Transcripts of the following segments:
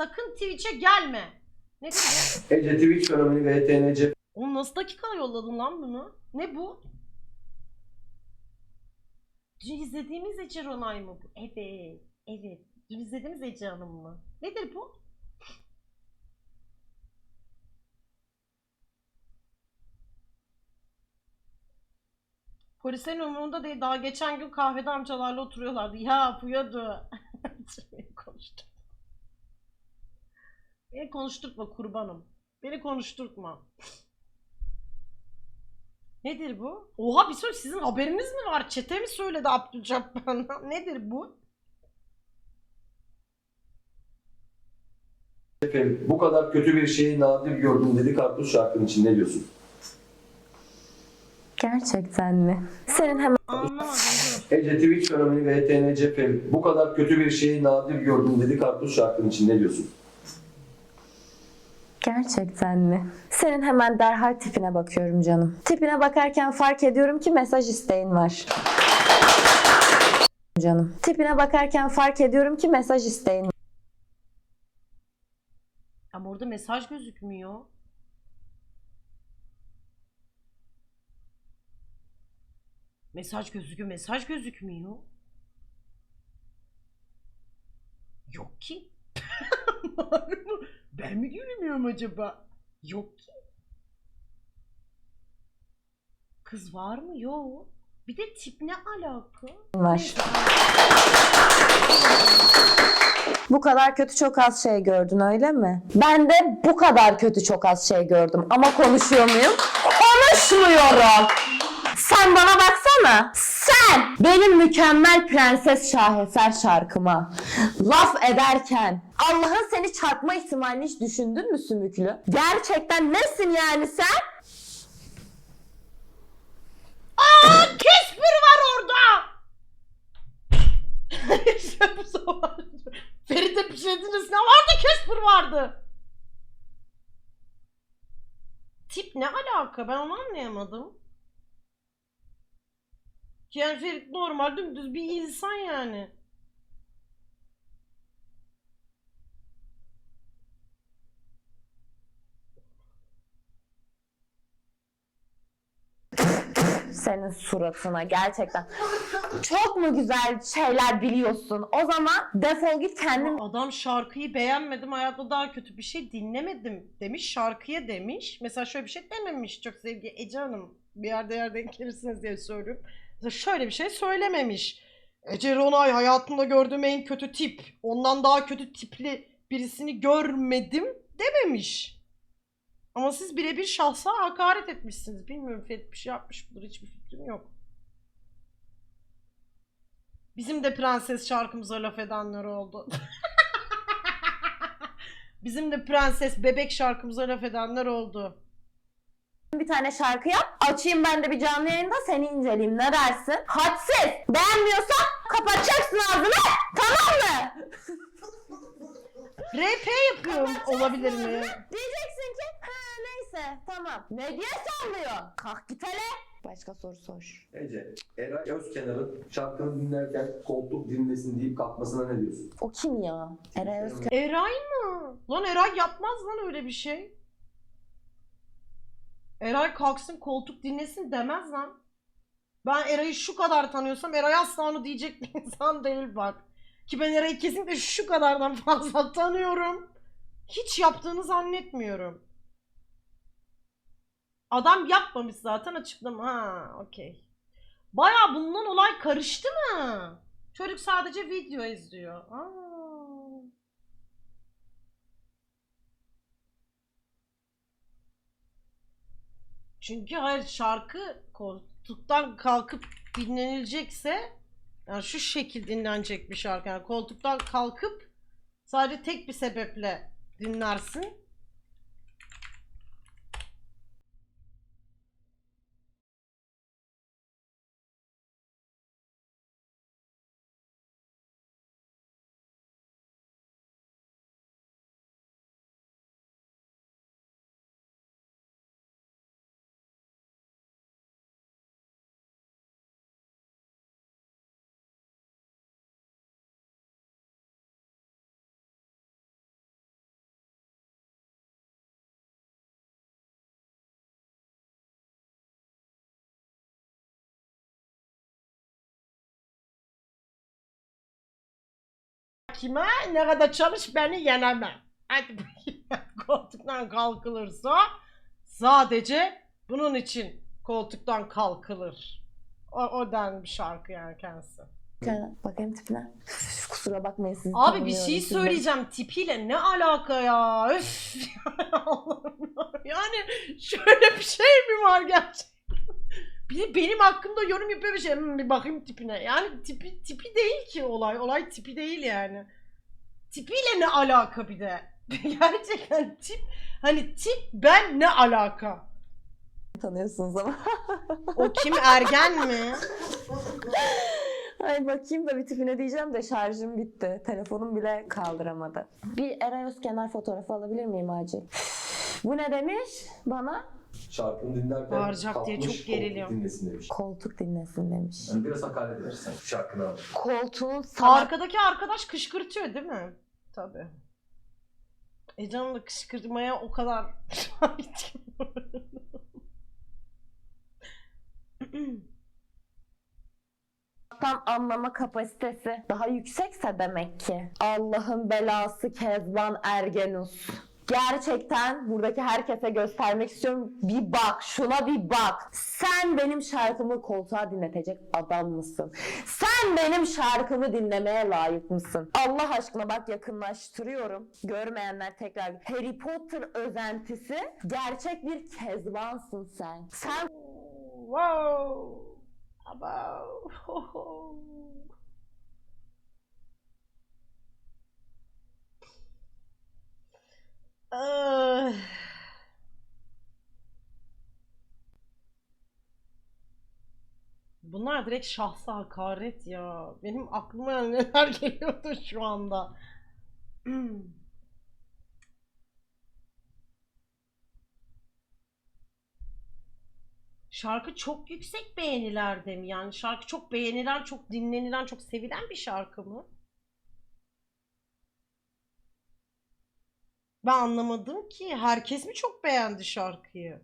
Sakın Twitch'e gelme. Ne dedi? Ece Twitch fenomeni ve ETNC Oğlum nasıl dakika yolladın lan bunu? Ne bu? Dün izlediğimiz Ece Ronay mı bu? Evet. Evet. Dün izlediğimiz Ece Hanım mı? Nedir bu? Polislerin umurunda değil. Daha geçen gün kahvede amcalarla oturuyorlardı. Ya Fuyadu. Beni konuştur. Beni konuşturtma kurbanım. Beni konuşturtma. Nedir bu? Oha bir söyle sizin haberiniz mi var? Çete mi söyledi Abdülcabbar'dan? Nedir bu? Ferit, bu kadar kötü bir şeyi nadir gördüm dedi Karpuz şarkının için ne diyorsun? Gerçekten mi? Senin hemen Anlamadım. Ece Twitch fenomeni ve Ferit, bu kadar kötü bir şeyi nadir gördüm dedi Karpuz şarkının için ne diyorsun? Gerçekten mi? Senin hemen derhal tipine bakıyorum canım. Tipine bakarken fark ediyorum ki mesaj isteğin var. Canım. Tipine bakarken fark ediyorum ki mesaj isteğin var. Ama orada mesaj gözükmüyor. Mesaj gözüküyor, mesaj gözükmüyor. Yok ki. Ben mi göremiyorum acaba? Yok ki. Kız var mı? Yok. Bir de tip ne alaka? var. Bu kadar kötü çok az şey gördün öyle mi? Ben de bu kadar kötü çok az şey gördüm. Ama konuşuyor muyum? Konuşmuyorum. Sen bana baksana. Sen benim mükemmel Prenses Şaheser şarkıma laf ederken Allah'ın seni çarpma ihtimalini hiç düşündün mü Sümüklü? Gerçekten nesin yani sen? Aa, Kesper var orada. Ferit'e bir şey dediniz ne vardı? Kesper vardı. Tip ne alaka? Ben onu anlayamadım. Yani Ferit normal dümdüz bir insan yani. Senin suratına gerçekten. Çok mu güzel şeyler biliyorsun? O zaman defol git kendin Adam şarkıyı beğenmedim hayatta daha kötü bir şey dinlemedim demiş şarkıya demiş. Mesela şöyle bir şey dememiş çok sevgili Ece Hanım. Bir yerde yer denk gelirsiniz diye söylüyorum. Şöyle bir şey söylememiş. Ece Ronay hayatımda gördüğüm en kötü tip. Ondan daha kötü tipli birisini görmedim dememiş. Ama siz birebir şahsa hakaret etmişsiniz. Bilmiyorum Ferit bir şey yapmış mıdır hiçbir fikrim yok. Bizim de prenses şarkımıza laf edenler oldu. Bizim de prenses bebek şarkımıza laf edenler oldu. Bir tane şarkı yap. Açayım ben de bir canlı yayında seni inceleyeyim. Ne dersin? Hadsiz. Beğenmiyorsan kapatacaksın ağzını. Tamam mı? RP yapıyorum olabilir mi? Diyeceksin ki ha neyse tamam. Ne diye sallıyor? Kalk git hele. Başka soru sor. Ece, Eray Özkenar'ın şarkını dinlerken koltuk dinlesin deyip kalkmasına ne diyorsun? O kim ya? Eray Özkan. Eray mı? Lan Eray yapmaz lan öyle bir şey. Eray kalksın koltuk dinlesin demez lan. Ben Eray'ı şu kadar tanıyorsam Eray asla onu diyecek bir insan değil bak. Ki ben Eray'ı kesinlikle şu kadardan fazla tanıyorum. Hiç yaptığını zannetmiyorum. Adam yapmamış zaten açıklama. Ha, okey. Baya bundan olay karıştı mı? Çocuk sadece video izliyor. Aa. Çünkü hayır şarkı koltuktan kalkıp dinlenilecekse yani şu şekil dinlenecek bir şarkı. Yani koltuktan kalkıp sadece tek bir sebeple dinlersin. Bakayım ha. Ne kadar çalış beni yenemem. Hadi koltuktan kalkılırsa sadece bunun için koltuktan kalkılır. O, o den bir şarkı yani kendisi. Bakayım tipine. Üf, Kusura bakmayın sizi Abi bir şey şimdi. söyleyeceğim tipiyle ne alaka ya? Üf. Yani şöyle bir şey mi var gerçekten? Bir de benim hakkımda yorum yapıyor bir şey. Hmm, bir bakayım tipine. Yani tipi tipi değil ki olay. Olay tipi değil yani. Tipiyle ne alaka bir de? Gerçekten tip hani tip ben ne alaka? Tanıyorsunuz ama. O kim ergen mi? Ay bakayım da bir tipine diyeceğim de şarjım bitti. Telefonum bile kaldıramadı. Bir Eray Özkenar fotoğrafı alabilir miyim acil? Bu ne demiş bana? Şarkını dinlerken Bağıracak diye çok geriliyorum. koltuk dinlesin demiş. Koltuk dinlesin demiş. Yani biraz hakaret edersen şarkını al. Koltuğun sana... Arkadaki arkadaş kışkırtıyor değil mi? Tabii. Ecem da kışkırtmaya o kadar Tam anlama kapasitesi daha yüksekse demek ki. Allah'ın belası Kezban Ergenus. Gerçekten buradaki herkese göstermek istiyorum. Bir bak, şuna bir bak. Sen benim şarkımı koltuğa dinletecek adam mısın? Sen benim şarkımı dinlemeye layık mısın? Allah aşkına bak yakınlaştırıyorum. Görmeyenler tekrar. Harry Potter özentisi gerçek bir Kezbansın sen. Sen wow. Aba. Ah. Bunlar direkt şahsa hakaret ya. Benim aklıma neler geliyordu şu anda. Şarkı çok yüksek beğenilerde mi? Yani şarkı çok beğenilen, çok dinlenilen, çok sevilen bir şarkı mı? Ben anlamadım ki. Herkes mi çok beğendi şarkıyı?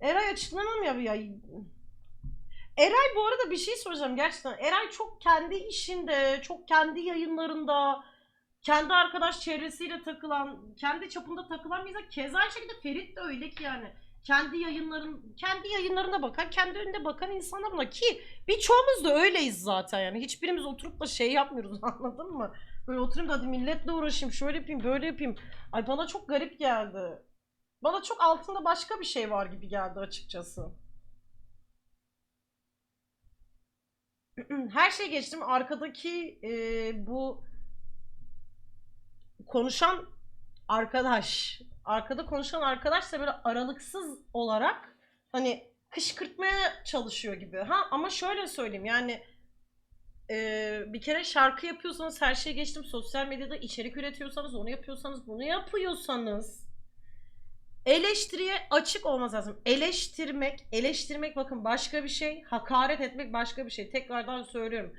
Eray açıklamam ya ya. Eray bu arada bir şey soracağım gerçekten. Eray çok kendi işinde, çok kendi yayınlarında, kendi arkadaş çevresiyle takılan, kendi çapında takılan bir insan. Keza aynı şekilde Ferit de öyle ki yani. Kendi yayınların, kendi yayınlarına bakan, kendi önüne bakan insanlar bunlar ki birçoğumuz da öyleyiz zaten yani. Hiçbirimiz oturup da şey yapmıyoruz anladın mı? Böyle oturayım da hadi milletle uğraşayım, şöyle yapayım, böyle yapayım. Ay bana çok garip geldi. Bana çok altında başka bir şey var gibi geldi açıkçası. Her şey geçtim. Arkadaki e, bu konuşan arkadaş, arkada konuşan arkadaş da böyle aralıksız olarak hani kışkırtmaya çalışıyor gibi. Ha ama şöyle söyleyeyim yani e, bir kere şarkı yapıyorsanız her şeyi geçtim. Sosyal medyada içerik üretiyorsanız, onu yapıyorsanız, bunu yapıyorsanız eleştiriye açık olması lazım. Eleştirmek, eleştirmek bakın başka bir şey, hakaret etmek başka bir şey. Tekrardan söylüyorum.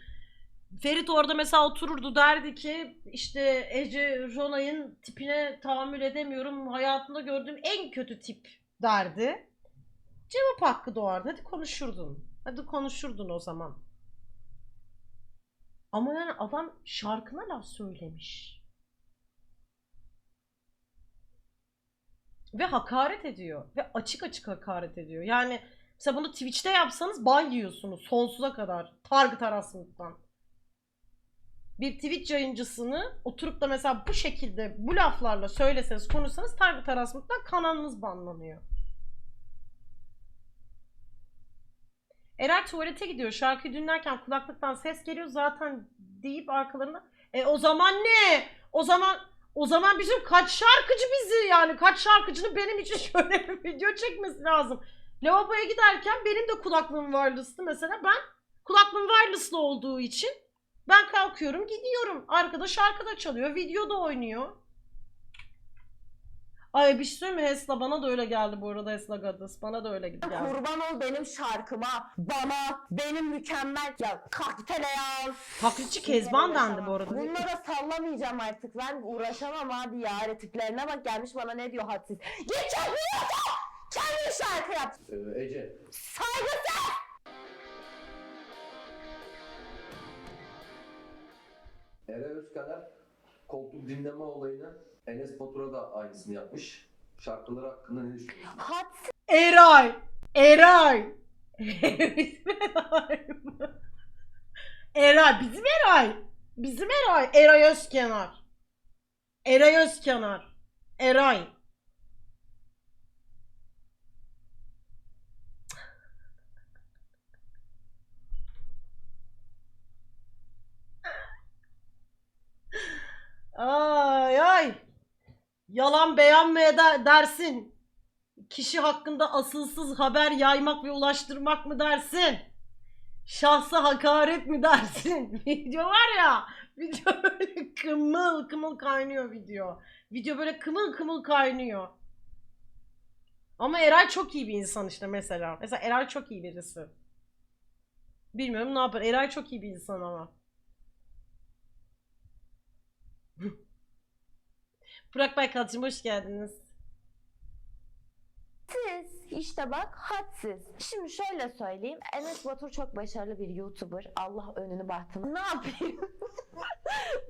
Ferit orada mesela otururdu derdi ki işte Ece Ronay'ın tipine tahammül edemiyorum. Hayatımda gördüğüm en kötü tip derdi. Cevap hakkı doğardı. Hadi konuşurdun. Hadi konuşurdun o zaman. Ama yani adam şarkına laf söylemiş. Ve hakaret ediyor. Ve açık açık hakaret ediyor. Yani mesela bunu Twitch'te yapsanız ban yiyorsunuz sonsuza kadar. Target arasından. Bir Twitch yayıncısını oturup da mesela bu şekilde bu laflarla söyleseniz konuşsanız Target arasından kanalınız banlanıyor. Eray tuvalete gidiyor. Şarkıyı dinlerken kulaklıktan ses geliyor zaten deyip arkalarına. E o zaman ne? O zaman o zaman bizim kaç şarkıcı bizi yani kaç şarkıcının benim için şöyle bir video çekmesi lazım. Lavaboya giderken benim de kulaklığım wireless'tı mesela ben kulaklığım wireless'lı olduğu için ben kalkıyorum gidiyorum. Arkada şarkı da çalıyor, video da oynuyor. Ay bir şey söyleyeyim mi Hesla? Bana da öyle geldi bu arada Hesla Gaddis. Bana da öyle geldi. Kurban ol benim şarkıma, bana, benim mükemmel ya kaktele ya. Taklitçi Kezban dendi bu arada. Bunlara sallamayacağım artık. Ben uğraşamam abi ya. Tiplerine bak gelmiş bana ne diyor hadsiz. Git kendin şarkı yap. Kendin şarkı yap. Ee, Ece, Saygısız. Eray Özkener koltuk dinleme olayını Enes Batur'a da aynısını yapmış. Şarkıları hakkında ne düşünüyorsun? Hadsiz Eray. Eray. Eray mı? Eray. Bizim Eray. Bizim Eray. Eray Özkenar. Eray Özkenar. Eray. Ay ay. Yalan beğenmeye de dersin. Kişi hakkında asılsız haber yaymak ve ulaştırmak mı dersin? Şahsa hakaret mi dersin? Video var ya. Video böyle kımıl kımıl kaynıyor video. Video böyle kımıl kımıl kaynıyor. Ama Eray çok iyi bir insan işte mesela. Mesela Eray çok iyi birisi. Bilmiyorum ne yapar. Eray çok iyi bir insan ama. Burak Baykal'cığım hoş geldiniz. işte bak hadsiz. Şimdi şöyle söyleyeyim. Enes Batur çok başarılı bir YouTuber. Allah önünü bahtını. Ne yapayım?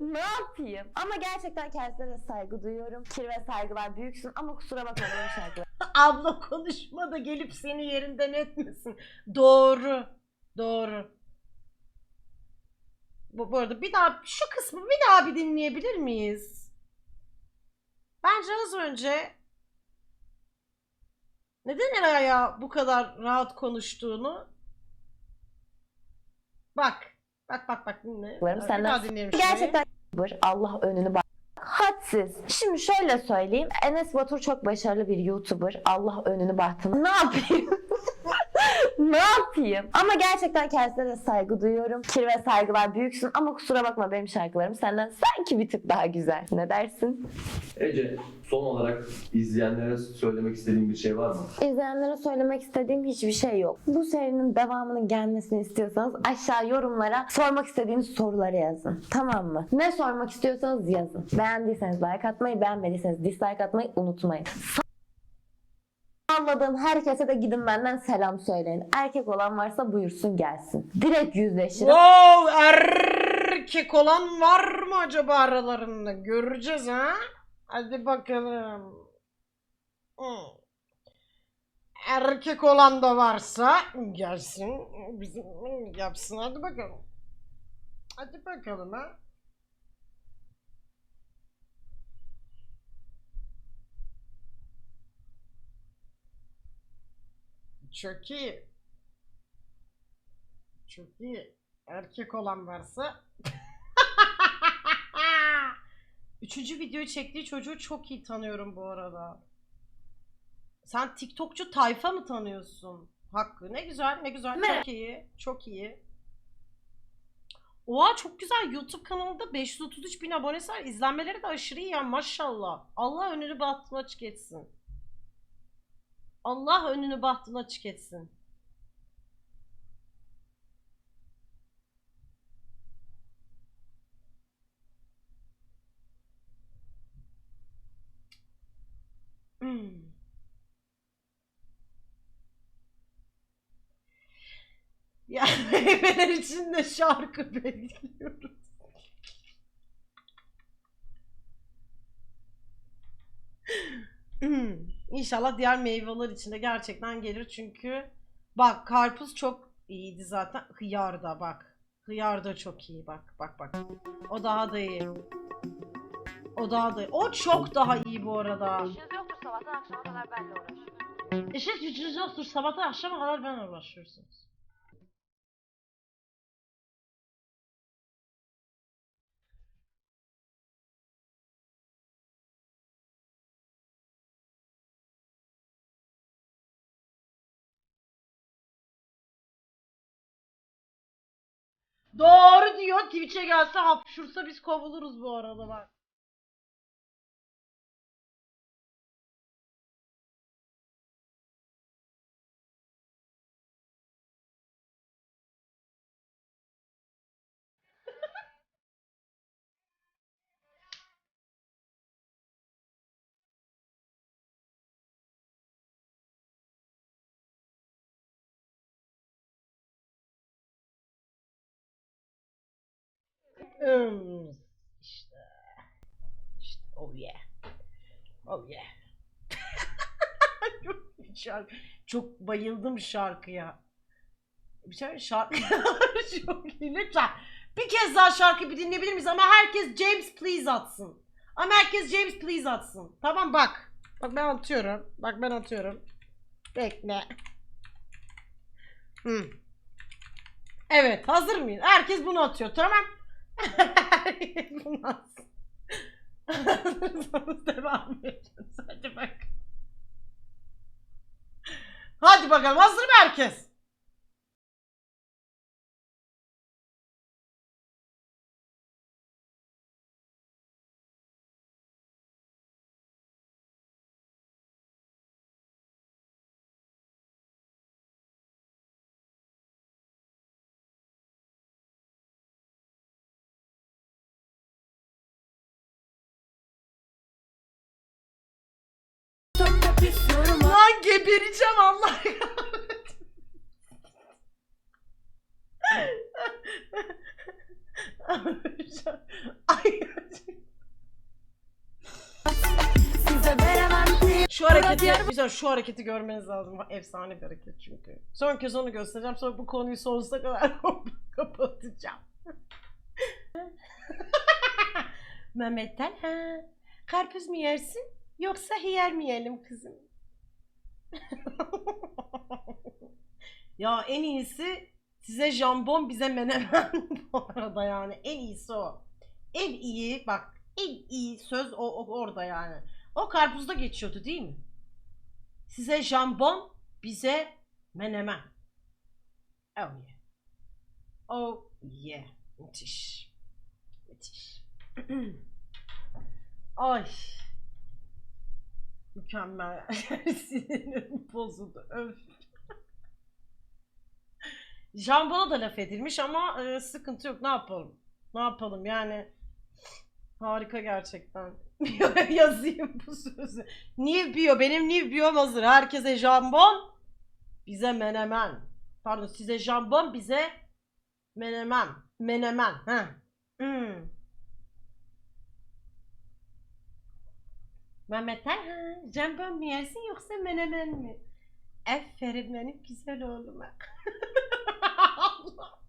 ne yapayım? Ama gerçekten kendisine de saygı duyuyorum. Kir ve saygılar büyüksün ama kusura bakma benim şarkılarım Abla konuşma da gelip seni yerinden etmesin. Doğru. Doğru. Bu, bu arada bir daha şu kısmı bir daha bir dinleyebilir miyiz? Bence az önce neden Eray'a bu kadar rahat konuştuğunu bak. Bak bak bak dinle. Senden. Gerçekten. Allah önünü bak. Hadsiz. Şimdi şöyle söyleyeyim. Enes Batur çok başarılı bir YouTuber. Allah önünü bahtını. Ne yapayım? ne yapayım? Ama gerçekten kendisine de saygı duyuyorum. Kir ve saygılar büyüksün ama kusura bakma benim şarkılarım senden sanki bir tık daha güzel. Ne dersin? Ece son olarak izleyenlere söylemek istediğin bir şey var mı? İzleyenlere söylemek istediğim hiçbir şey yok. Bu serinin devamının gelmesini istiyorsanız aşağı yorumlara sormak istediğiniz soruları yazın. Tamam mı? Ne sormak istiyorsanız yazın. Beğendiyseniz like atmayı, beğenmediyseniz dislike atmayı unutmayın. Salladığım herkese de gidin benden selam söyleyin. Erkek olan varsa buyursun gelsin. Direkt yüzleşirim. Wow, erkek olan var mı acaba aralarında? Göreceğiz ha. Hadi bakalım. Hmm. Erkek olan da varsa gelsin bizim yapsın hadi bakalım. Hadi bakalım ha. Çok iyi. Erkek olan varsa. Üçüncü videoyu çektiği çocuğu çok iyi tanıyorum bu arada. Sen TikTokçu tayfa mı tanıyorsun? Hakkı. Ne güzel, ne güzel. Ne? Çok iyi. Çok iyi. Oha çok güzel. YouTube kanalında 533 bin abonesi var. İzlenmeleri de aşırı iyi ya maşallah. Allah önünü bahtını açık etsin. Allah önünü bahtını açık etsin. Hmm. Ya meyveler için de şarkı bekliyoruz. İnşallah diğer meyveler için de gerçekten gelir çünkü bak karpuz çok iyiydi zaten. Hıyar da bak. Hıyar da çok iyi bak. Bak bak. O daha da iyi. O daha da iyi. O çok daha iyi bu arada. İşiniz yoktur sabahtan akşama kadar benle uğraşın. İşiniz gücünüz yoktur. Sabahtan akşama kadar ben uğraşıyorsunuz. Doğru diyor. Twitch'e gelse hapşursa biz kovuluruz bu arada bak. Hmm. Oh yeah. Oh yeah. Şarkı, çok bayıldım şarkıya. Bir şey şarkı çok iyi. Lütfen bir kez daha şarkı bir dinleyebilir miyiz? Ama herkes James Please atsın. Ama herkes James Please atsın. Tamam bak. Bak ben atıyorum. Bak ben atıyorum. Bekle. Hı. Evet hazır mıyız? Herkes bunu atıyor tamam. Atsın. Hazırsanız devam ediyoruz. Hadi bak. Hadi bakalım hazır mı herkes? Gebereceğim Allah Ay. Şu hareketi, güzel şu hareketi görmeniz lazım. Efsane bir hareket çünkü. Son kez onu göstereceğim. Sonra bu konuyu sonsuza kadar kapatacağım. Mehmet'ten ha. Karpuz mu yersin? Yoksa hiyer mi yiyelim kızım? ya en iyisi size jambon bize menemen bu arada yani en iyisi o. En iyi bak en iyi söz o, o orada yani. O karpuzda geçiyordu değil mi? Size jambon bize menemen. Oh yeah. Oh yeah. Müthiş. Müthiş. Ay. Mükemmel. Sinirim bozuldu. Öf. Jambona da laf edilmiş ama e, sıkıntı yok. Ne yapalım? Ne yapalım yani? Harika gerçekten. Yazayım bu sözü. Niye biyo? Benim niye biyom hazır. Herkese jambon, bize menemen. Pardon size jambon, bize menemen. Menemen. Heh. Hmm. Mehmet Ayhan, jambon mu yersin yoksa menemen mi? Aferin benim güzel oğluma. Allah.